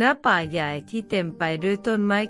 ณป่าใหญ่ที่เต็มไปด้วยต้นไม้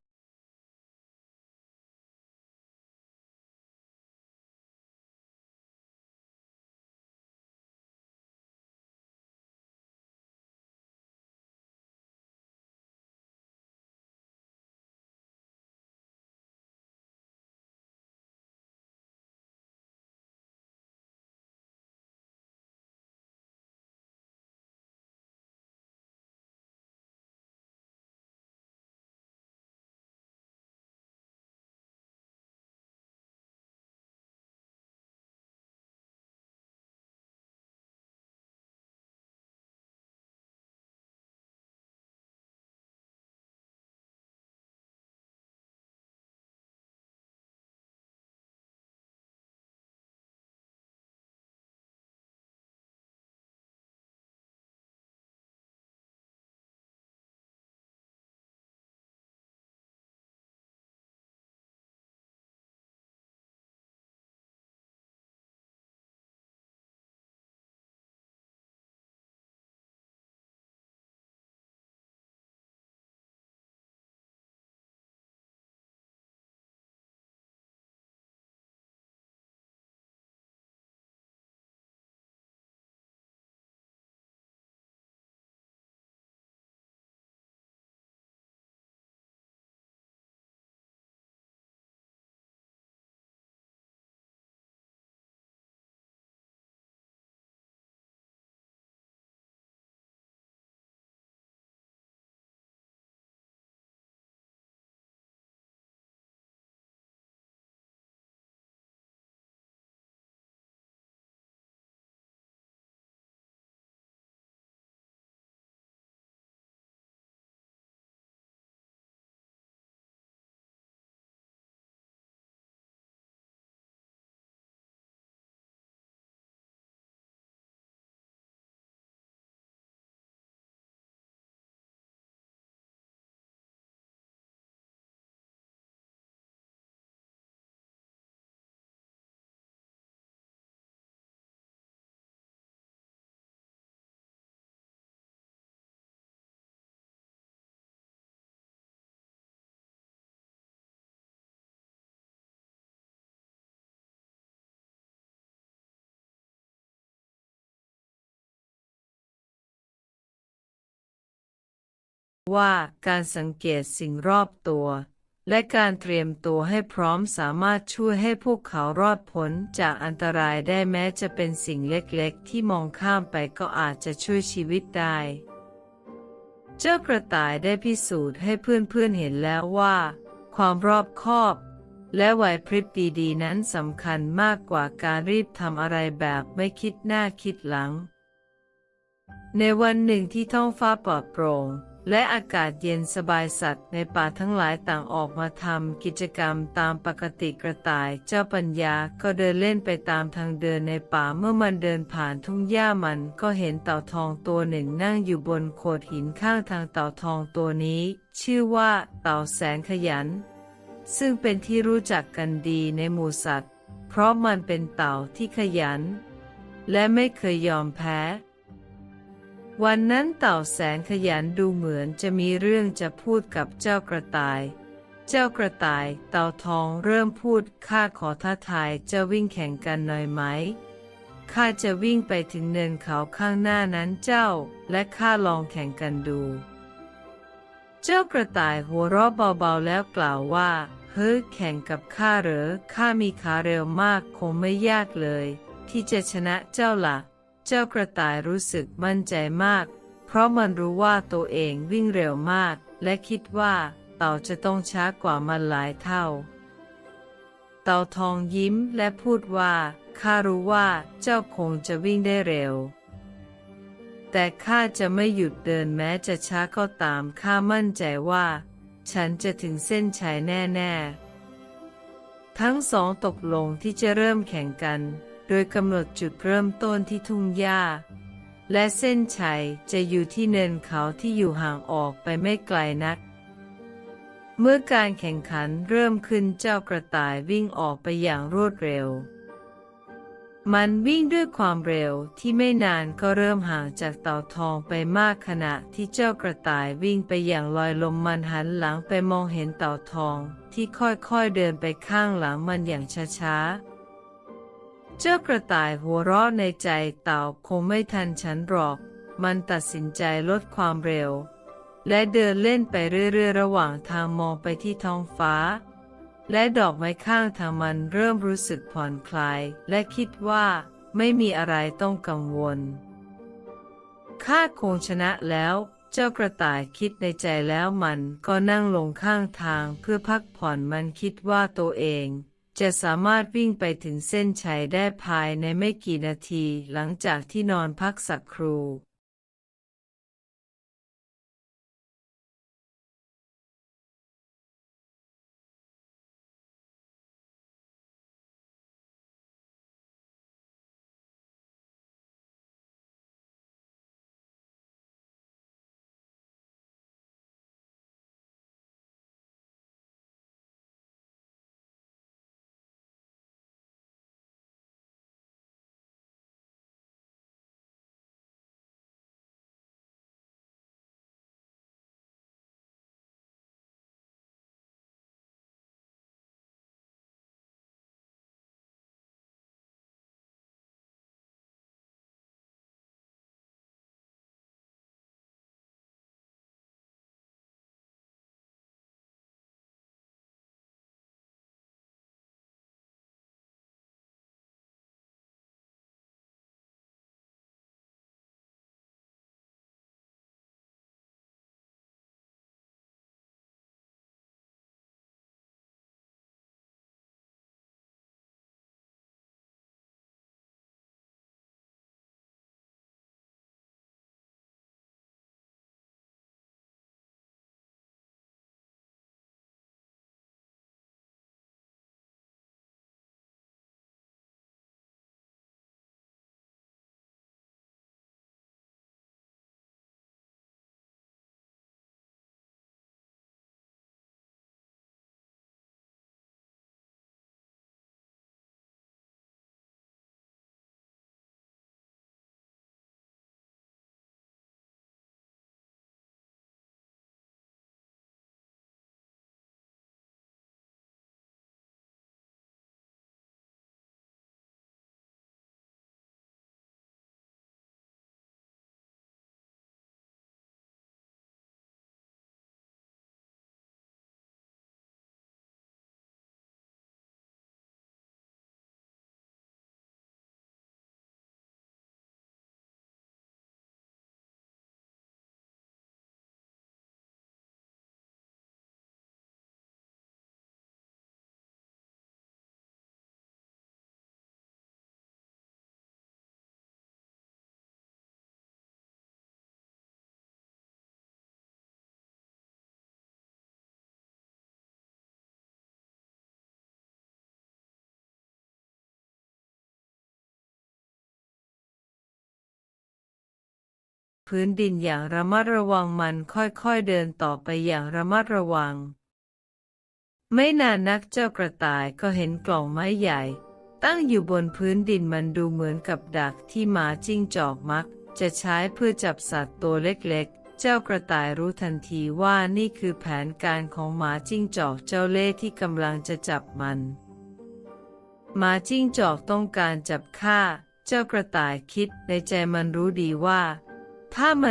ว่าการสังเกตสิ่งรอบตัว และการเตรียมตัวให้พร้อมสามารถช่วยให้พวกเขารอดพ้นจากอันตรายได้แม้จะเป็นสิ่งเล็กๆ ที่มองข้ามไปก็อาจจะช่วยชีวิตได้เจ้ากระต่ายได้พิสูจน์ให้เพื่อนๆเห็นแล้วว่า ความรอบคอบ และไหวพริบดีๆ นั้นสำคัญมากกว่าการรีบทำอะไรแบบไม่คิดหน้าคิดหลัง ในวันหนึ่งที่ท้องฟ้าปลอดโปร่ง และอากาศเย็นสบายสัตว์ในป่าทั้งหลายต่างออกมาทำกิจกรรมตามปกติกระต่ายเจ้าปัญญาก็เดินเล่นไปตามทางเดินในป่าเมื่อมันเดินผ่านทุ่งหญ้ามันก็เห็นเต่าทองตัวหนึ่งนั่งอยู่บนโขดหินข้างทางเต่าทองตัวนี้ ชื่อว่าเต่าแสนขยัน ซึ่งเป็นที่รู้จักกันดีในหมู่สัตว์ เพราะมันเป็นเต่าที่ขยัน และไม่เคยยอมแพ้ วันนั้นเต่าแสนขยันดูเหมือนจะมีเรื่องจะพูดกับเจ้ากระต่าย เจ้ากระต่ายเต่าทองเริ่มพูดข้าขอท้าทายเจ้าวิ่งแข่งกันหน่อยไหมข้าจะวิ่งไปถึงเนินเขาข้างหน้านั้นเจ้า และข้าลองแข่งกันดู เจ้ากระต่ายหัวเราะเบาๆแล้วกล่าวว่าเฮ้ยแข่งกับข้าเหรอข้ามีขาเร็วมากคงไม่ยากเลย ที่จะชนะเจ้าละ่ะ เจ้ากระต่ายรู้สึกมั่นใจมาก เพราะมันรู้ว่าตัวเองวิ่งเร็วมาก และคิดว่าเต่าจะต้องช้ากว่ามันหลายเท่า เต่าทองยิ้มและพูดว่าข้ารู้ว่าเจ้าคงจะวิ่งได้เร็ว แต่ข้าจะไม่หยุดเดินแม้จะช้าก็ตามข้ามั่นใจว่า ฉันจะถึงเส้นชัยแน่ ๆ ทั้งสองตกลงที่จะเริ่มแข่งกัน โดยกำหนดจุดเริ่มต้นที่ทุ่งหญ้า และเส้นชัยจะอยู่ที่เนินเขาที่อยู่ห่างออกไปไม่ไกลนัก เมื่อการแข่งขันเริ่มขึ้นเจ้ากระต่ายวิ่งออกไปอย่างรวดเร็ว มันวิ่งด้วยความเร็วที่ไม่นานก็เริ่มห่างจากเต่าทองไปมากขณะที่เจ้ากระต่ายวิ่งไปอย่างลอยลมมันหันหลังไปมองเห็นเต่าทองที่ค่อยๆเดินไปข้างหลังมันอย่างช้าๆ เจ้ากระต่ายหัวเราะในใจเต่าคงไม่ทันฉันหรอก มันตัดสินใจลดความเร็ว และเดินเล่นไปเรื่อยๆ ระหว่างทางมองไปที่ท้องฟ้า และดอกไม้ข้างทางมันเริ่มรู้สึกผ่อนคลาย และคิดว่าไม่มีอะไรต้องกังวล ข้าคงชนะแล้ว เจ้ากระต่ายคิดในใจแล้วมันก็นั่งลงข้างทางเพื่อพักผ่อนมันคิดว่าตัวเอง จะสามารถวิ่งไปถึงเส้นชัยได้ภายในไม่กี่นาทีหลังจากที่นอนพักสักครู่ พื้นดินอย่างระมัดระวังมันค่อยๆเดินต่อไปอย่างระมัดระวัง ไม่นานนักเจ้ากระต่ายก็เห็นกล่องไม้ใหญ่ ตั้งอยู่บนพื้นดินมันดูเหมือนกับดักที่หมาจิ้งจอกมัก จะใช้เพื่อจับสัตว์ตัวเล็กๆ เจ้ากระต่ายรู้ทันทีว่านี่คือแผนการของหมาจิ้งจอกเจ้าเล่ห์ที่กำลังจะจับมันหมาจิ้งจอกต้องการจับข้าเจ้ากระต่ายคิดในใจมันรู้ดีว่า ถ้ามั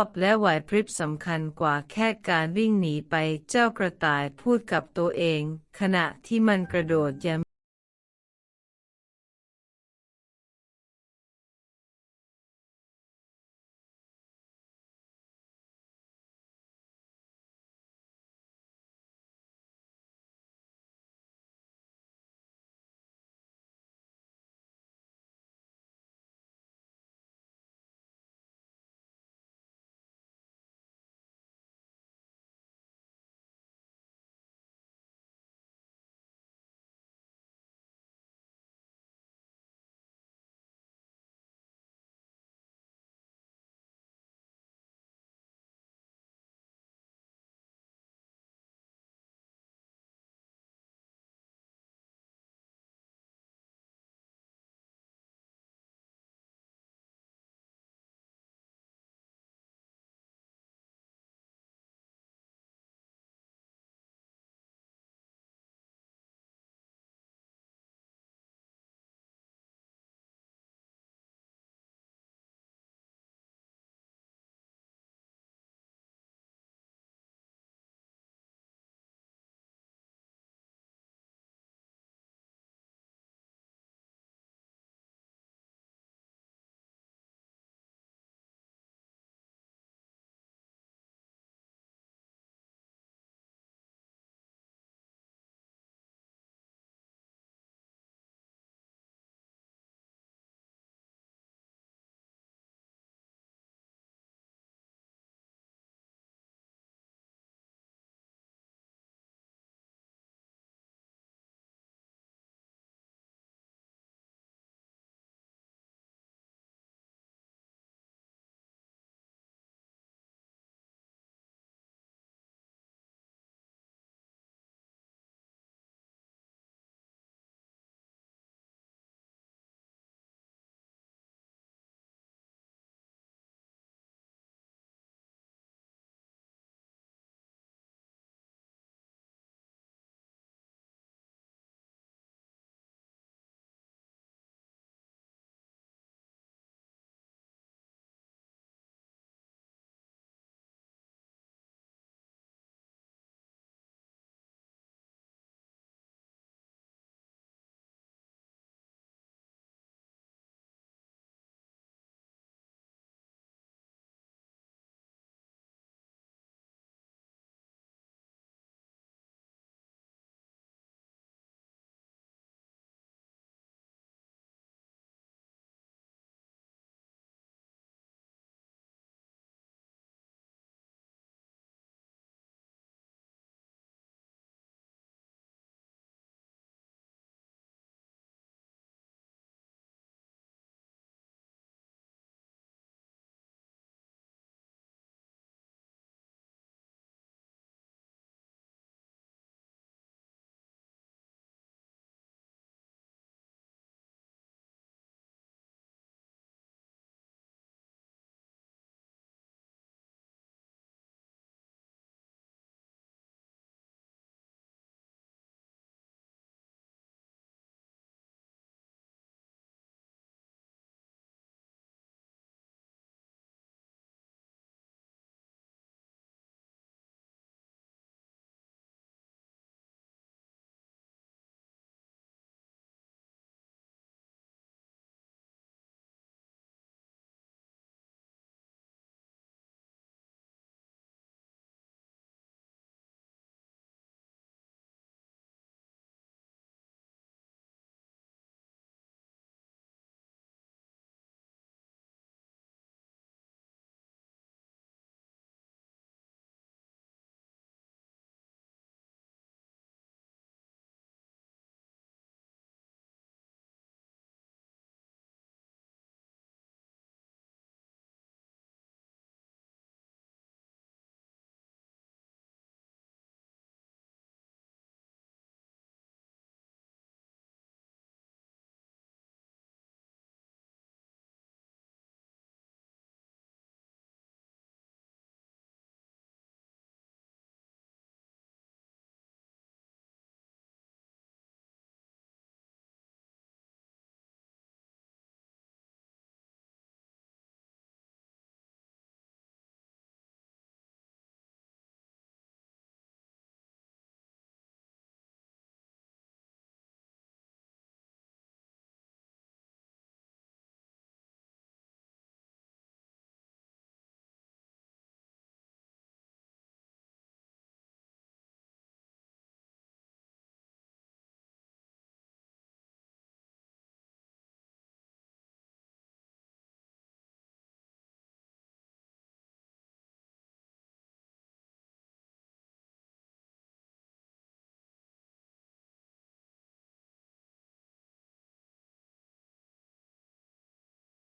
อบและไหวพริบสำคัญกว่าแค่การวิ่งหนีไป เจ้ากระต่ายพูดกับตัวเอง ขณะที่มันกระโดดย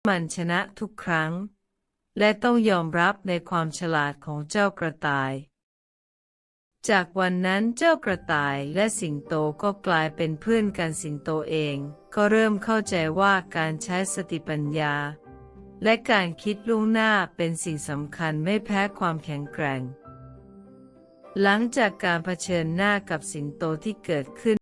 มันชนะทุกครั้ง และต้องยอมรับในความฉลาดของเจ้ากระต่าย จากวันนั้นเจ้ากระต่ายและสิงโตก็กลายเป็นเพื่อนกันสิงโตเอง ก็เริ่มเข้าใจว่าการใช้สติปัญญา และการคิดล่วงหน้าเป็นสิ่งสำคัญไม่แพ้ความแข็งแกร่ง หลังจากการเผชิญหน้ากับสิงโตที่เกิดขึ้น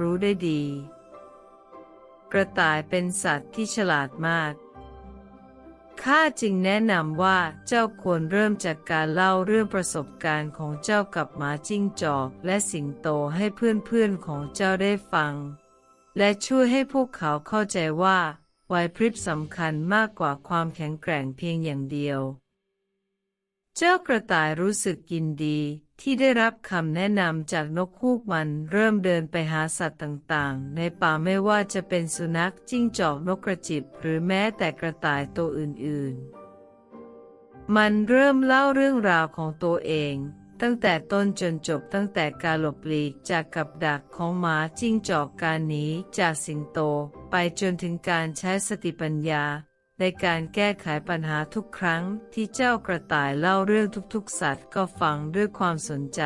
รู้ได้ดี กระต่ายเป็นสัตว์ที่ฉลาดมาก ข้าจึงแนะนำว่าเจ้าควรเริ่มจากการเล่าเรื่องประสบการณ์ของเจ้ากับหมาจิ้งจอกและสิงโตให้เพื่อนๆของเจ้าได้ฟัง และช่วยให้พวกเขาเข้าใจว่าไหวพริบสำคัญมากกว่าความแข็งแกร่งเพียงอย่างเดียว เจ้ากระต่ายรู้สึกยินดี ที่ได้รับคำแนะนำจากนกฮูกมันเริ่มเดินไปหาสัตว์ต่างๆ ในป่าไม่ว่าจะเป็นสุนัขจิ้งจอกนกกระจิบ หรือแม้แต่กระต่ายตัวอื่นๆ มันเริ่มเล่าเรื่องราวของตัวเอง ตั้งแต่ต้นจนจบตั้งแต่การหลบหลีกจากกับดักของหมาจิ้งจอกการหนีจากสิงโต ไปจนถึงการใช้สติปัญญา ในการแก้ไขปัญหาทุกครั้งที่เจ้ากระต่ายเล่าเรื่องทุกๆ สัตว์ก็ฟังด้วยความสนใจ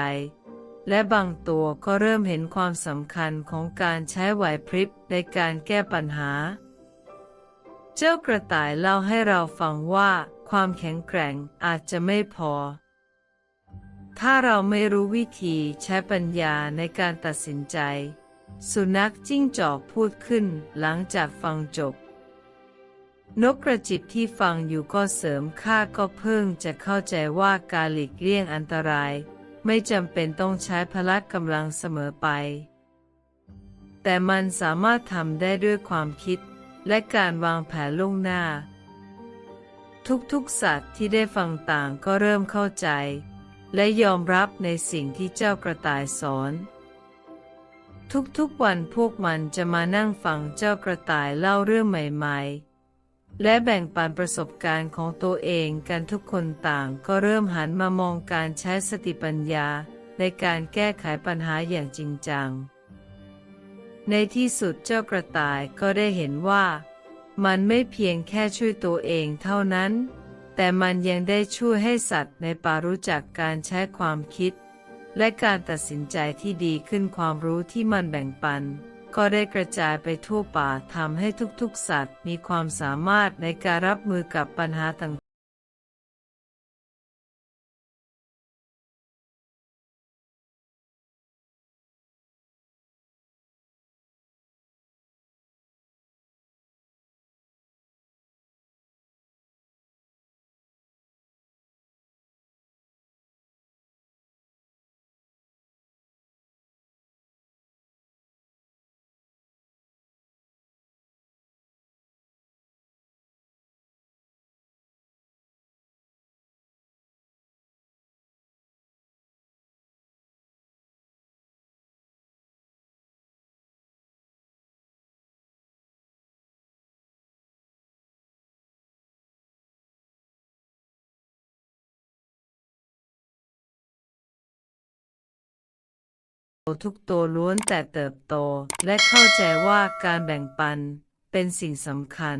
และบางตัวก็เริ่มเห็นความสำคัญของการใช้ไหวพริบในการแก้ปัญหา เจ้ากระต่ายเล่าให้เราฟังว่า ความแข็งแกร่งอาจจะไม่พอ ถ้าเราไม่รู้วิธีใช้ปัญญาในการตัดสินใจ สุนัขจิ้งจอกพูดขึ้นหลังจากฟังจบ นกกระจิบที่ฟังอยู่ก็เสริมข้าก็เพิ่งจะเข้าใจว่าการหลีกเลี่ยงอันตราย ไม่จำเป็นต้องใช้พละกำลังเสมอไป แต่มันสามารถทำได้ด้วยความคิดและการวางแผนล่วงหน้า ทุกๆสัตว์ที่ได้ฟังต่างก็เริ่มเข้าใจ และยอมรับในสิ่งที่เจ้ากระต่ายสอน ทุกๆวันพวกมันจะมานั่งฟังเจ้ากระต่ายเล่าเรื่องใหม่ ๆ และแบ่งปันประสบการณ์ของตัวเองกันทุกคนต่างก็เริ่มหันมามองการใช้สติปัญญาในการแก้ไขปัญหาอย่างจริงจัง ในที่สุดเจ้ากระต่ายก็ได้เห็นว่า มันไม่เพียงแค่ช่วยตัวเองเท่านั้น แต่มันยังได้ช่วยให้สัตว์ในป่ารู้จักการใช้ความคิด และการตัดสินใจที่ดีขึ้นความรู้ที่มันแบ่งปัน ก็ได้กระจายไปทั่วป่าทำให้ทุกๆ สัตว์มีความสามารถในการรับมือกับปัญหาต่าง ทุกตัวล้วนแต่เติบโต และเข้าใจว่าการแบ่งปันเป็นสิ่งสำคัญ